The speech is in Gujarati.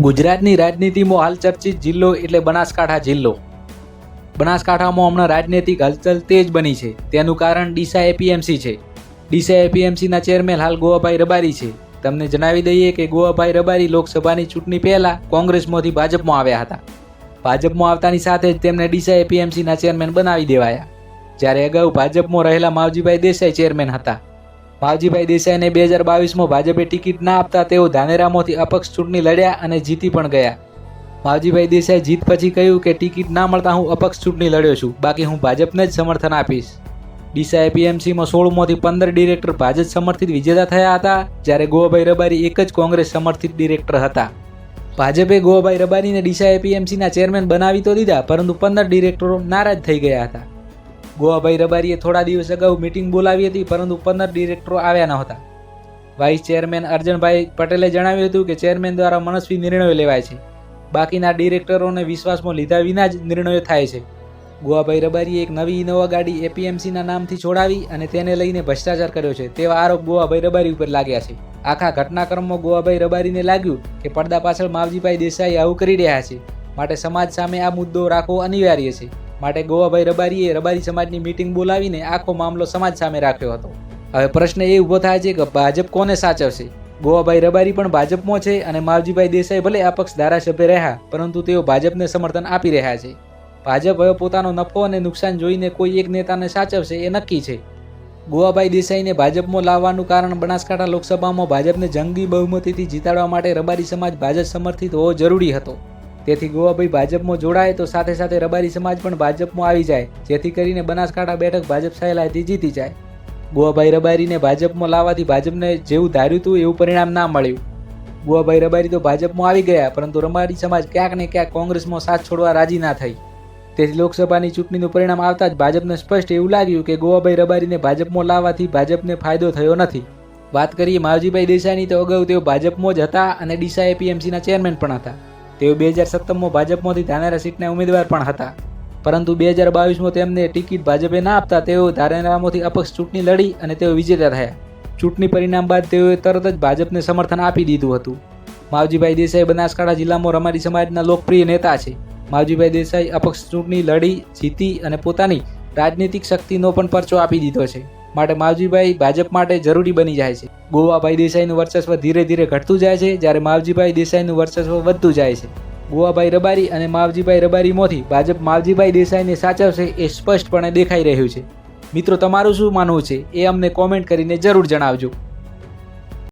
ગુજરાતની રાજનીતિમાં હાલ ચર્ચિત જિલ્લો એટલે બનાસકાંઠા જિલ્લો. બનાસકાંઠામાં હમણાં રાજનૈતિક હલચલ તેજ બની છે. તેનું કારણ ડીસા એપીએમસી છે. ડીસા એપીએમસીના ચેરમેન હાલ ગોવાભાઈ રબારી છે. તમને જણાવી દઈએ કે ગોવાભાઈ રબારી લોકસભાની ચૂંટણી પહેલા કોંગ્રેસમાંથી ભાજપમાં આવ્યા હતા. ભાજપમાં આવતાની સાથે જ તેમને ડીસા એપીએમસીના ચેરમેન બનાવી દેવાયા. જ્યારે અગાઉ ભાજપમાં રહેલા માવજીભાઈ દેસાઈ ચેરમેન હતા. માવજીભાઈ દેસાઈને બે હજાર બાવીસમાં ભાજપે ટિકિટ ના આપતા તેઓ ધાનેરામાંથી અપક્ષ ચૂંટણી લડ્યા અને જીતી પણ ગયા. માવજીભાઈ દેસાઈ જીત પછી કહ્યું કે ટિકિટ ના મળતા હું અપક્ષ ચૂંટણી લડ્યો છું. બાકી હું ભાજપને જ સમર્થન આપીશ. ડીસા એપીએમસીમાં સોળમાંથી પંદર ડિરેક્ટર ભાજપ સમર્થિત વિજેતા થયા હતા, જ્યારે ગોવાભાઈ રબારી એક જ કોંગ્રેસ સમર્થિત ડિરેક્ટર હતા. ભાજપે ગોવાભાઈ રબારીને ડીસા એપીએમસીના ચેરમેન બનાવી તો દીધા, પરંતુ પંદર ડિરેક્ટરો નારાજ થઈ ગયા હતા. ગોવાભાઈ રબારીએ થોડા દિવસ અગાઉ મિટિંગ બોલાવી હતી, પરંતુ પંદર ડિરેક્ટરો આવ્યા નહોતા. વાઇસ ચેરમેન અર્જનભાઈ પટેલે જણાવ્યું હતું કે ચેરમેન દ્વારા મનસ્વી નિર્ણયો લેવાય છે. બાકીના ડિરેક્ટરોને વિશ્વાસમાં લીધા વિના જ નિર્ણયો થાય છે. ગોવાભાઈ રબારીએ એક નવી ઇનોવા ગાડી એપીએમસીના નામથી છોડાવી અને તેને લઈને ભ્રષ્ટાચાર કર્યો છે. તેવા આરોપ ગોવાભાઈ રબારી ઉપર લાગ્યા છે. આખા ઘટનાક્રમમાં ગોવાભાઈ રબારીને લાગ્યું કે પડદા પાછળ માવજીભાઈ દેસાઈ આવું કરી રહ્યા છે. માટે સમાજ સામે આ મુદ્દો રાખવો અનિવાર્ય છે. માટે ગોવાભાઈ રબારીએ રબારી સમાજની મિટિંગ બોલાવીને આખો મામલો સમાજ સામે રાખ્યો હતો. હવે પ્રશ્ન એ ઊભો થાય છે કે ભાજપ કોને સાચવશે? ગોવાભાઈ રબારી પણ ભાજપમાં છે અને માવજીભાઈ દેસાઈ ભલે આ પક્ષ ધારાસભ્ય રહ્યા, પરંતુ તેઓ ભાજપને સમર્થન આપી રહ્યા છે. ભાજપ હવે પોતાનો નફો અને નુકસાન જોઈને કોઈ એક નેતાને સાચવશે એ નક્કી છે. ગોવાભાઈ દેસાઈને ભાજપમાં લાવવાનું કારણ બનાસકાંઠા લોકસભામાં ભાજપને જંગી બહુમતીથી જીતાડવા માટે રબારી સમાજ ભાજપ સમર્થિત હોવો જરૂરી હતો. તેથી ગોવાભાઈ ભાજપમાં જોડાય તો સાથે સાથે રબારી સમાજ પણ ભાજપમાં આવી જાય. જેથી કરીને બનાસકાંઠા બેઠક ભાજપ સહેલાઈથી જીતી જાય. ગોવાભાઈ રબારીને ભાજપમાં લાવવાથી ભાજપને જેવું ધાર્યું હતું એવું પરિણામ ના મળ્યું. ગોવાભાઈ રબારી તો ભાજપમાં આવી ગયા, પરંતુ રબારી સમાજ ક્યાંક ને ક્યાંક કોંગ્રેસમાં સાથ છોડવા રાજી ના થઈ. તેથી લોકસભાની ચૂંટણીનું પરિણામ આવતા જ ભાજપને સ્પષ્ટ એવું લાગ્યું કે ગોવાભાઈ રબારીને ભાજપમાં લાવવાથી ભાજપને ફાયદો થયો નથી. વાત કરીએ માવજીભાઈ દેસાઈની તો અગાઉ તેઓ ભાજપમાં જ હતા અને ડીસા એપીએમસીના ચેરમેન પણ હતા. તેઓ બે હજાર સત્તરમાં ભાજપમાંથી ધાનેરા સીટના ઉમેદવાર પણ હતા. પરંતુ બે હજાર બાવીસમાં તેમને ટિકિટ ભાજપે ના આપતા તેઓ ધાનેરામાંથી અપક્ષ ચૂંટણી લડી અને તેઓ વિજેતા થયા. ચૂંટણી પરિણામ બાદ તેઓએ તરત જ ભાજપને સમર્થન આપી દીધું હતું. માવજીભાઈ દેસાઈ બનાસકાંઠા જિલ્લામાં રમારી સમાજના લોકપ્રિય નેતા છે. માવજીભાઈ દેસાઈ અપક્ષ ચૂંટણી લડી, જીતી અને પોતાની રાજનીતિક શક્તિનો પણ પરચો આપી દીધો છે. માટે માવજીભાઈ ભાજપ માટે જરૂરી બની જાય છે. ગોવાભાઈ દેસાઈનું વર્ચસ્વ ધીરે ધીરે ઘટતું જાય છે, જ્યારે માવજીભાઈ દેસાઈનું વર્ચસ્વ વધતું જાય છે. ગોવાભાઈ રબારી અને માવજીભાઈ રબારીમાંથી ભાજપ માવજીભાઈ દેસાઈને સાચવશે એ સ્પષ્ટપણે દેખાઈ રહ્યું છે. મિત્રો, તમારું શું માનવું છે? એ અમને કોમેન્ટ કરીને જરૂર જણાવજો.